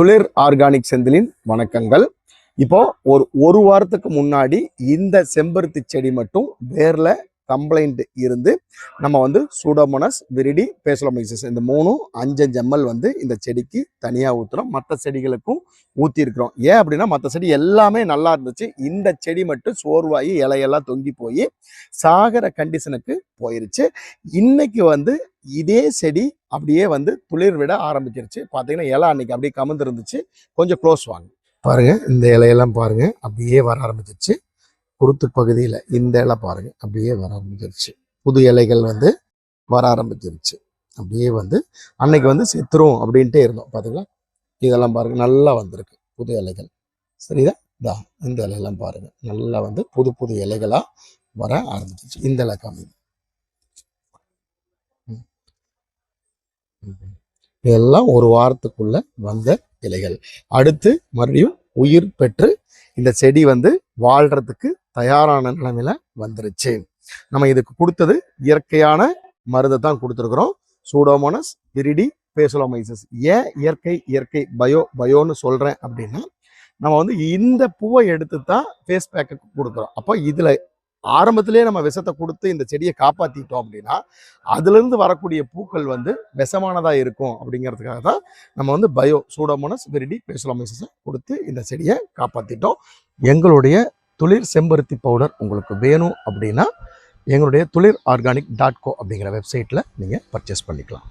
துளிர் ஆர்கானிக் செந்திலின் வணக்கங்கள். இப்போ ஒரு ஒரு வாரத்துக்கு முன்னாடி இந்த செம்பருத்தி செடி மட்டும் வேர்ல கம்ப்ளைண்ட் இருந்து நம்ம வந்து சூடோமோனஸ் விரிடி பேசலமைசஸ் இந்த மூணும் அஞ்சு எம்எல் வந்து இந்த செடிக்கு தனியாக ஊற்றுறோம் மற்ற செடிகளுக்கும் ஊற்றிருக்கிறோம் ஏன் அப்படின்னா மற்ற செடி எல்லாமே நல்லா இருந்துச்சு. இந்த செடி மட்டும் சோர்வாகி இலையெல்லாம் தொங்கி போய் சாகிற கண்டிஷனுக்கு போயிருச்சு. இன்னைக்கு வந்து இதே செடி அப்படியே வந்து துளிர் விட ஆரம்பிச்சிருச்சு. பார்த்தீங்கன்னா இலை அன்னைக்கு அப்படியே கமந்துருந்துச்சு கொஞ்சம் க்ளோஸ் வாங்க. பாருங்க இந்த இலையெல்லாம் பாருங்க அப்படியே வர ஆரம்பிச்சிருச்சு. குருத்து பகுதியில் இந்த இலை பாருங்க அப்படியே வர ஆரம்பிச்சிருச்சு. புது இலைகள் வந்து வர ஆரம்பிச்சிருச்சு. அப்படியே வந்து அன்னைக்கு வந்து செத்துரும் அப்படின்ட்டே இருந்தோம். பார்த்தீங்களா இதெல்லாம் பாருங்க நல்லா வந்திருக்கு. புது இலைகள். சரிதா? இதா இந்த இலையெல்லாம் பாருங்க நல்லா வந்து புது புது இலைகளாக வர ஆரம்பிச்சிருச்சு. இந்த இலை கம்மி இதெல்லாம் ஒரு வாரத்துக்குள்ள வந்த இலைகள். அடுத்து மறுபடியும் உயிர் பெற்று இந்த செடி வந்து வாழ்றதுக்கு தயாரான நிலைமையில வந்துருச்சு. நம்ம இதுக்கு கொடுத்தது இயற்கையான மருந்தை தான் கொடுத்துருக்குறோம். சூடோமோனஸ் விரிடி பேசுலோமைசஸ் ஏன் இயற்கை இயற்கை பயோ பயோன்னு சொல்றேன் அப்படின்னா நம்ம வந்து இந்த பூவை எடுத்து தான் ஃபேஸ் பேக்கு கொடுக்குறோம். அப்போ இதில் ஆரம்பத்திலே நம்ம விஷத்தை கொடுத்து இந்த செடியை காப்பாற்றிட்டோம் அப்படின்னா அதுலேருந்து வரக்கூடிய பூக்கள் வந்து விஷமானதாக இருக்கும் அப்படிங்கிறதுக்காக தான் நம்ம வந்து பயோ சூடோமோனஸ் விரிடி பேசுலமைசஸை கொடுத்து இந்த செடியை காப்பாற்றிட்டோம் எங்களுடைய துளிர் செம்பருத்தி பவுடர் உங்களுக்கு வேணும் அப்படின்னா எங்களுடைய துளிர் ஆர்கானிக் டாட் கோ அப்படிங்கிற வெப்சைட்டில் நீங்கள் பர்ச்சேஸ் பண்ணிக்கலாம்.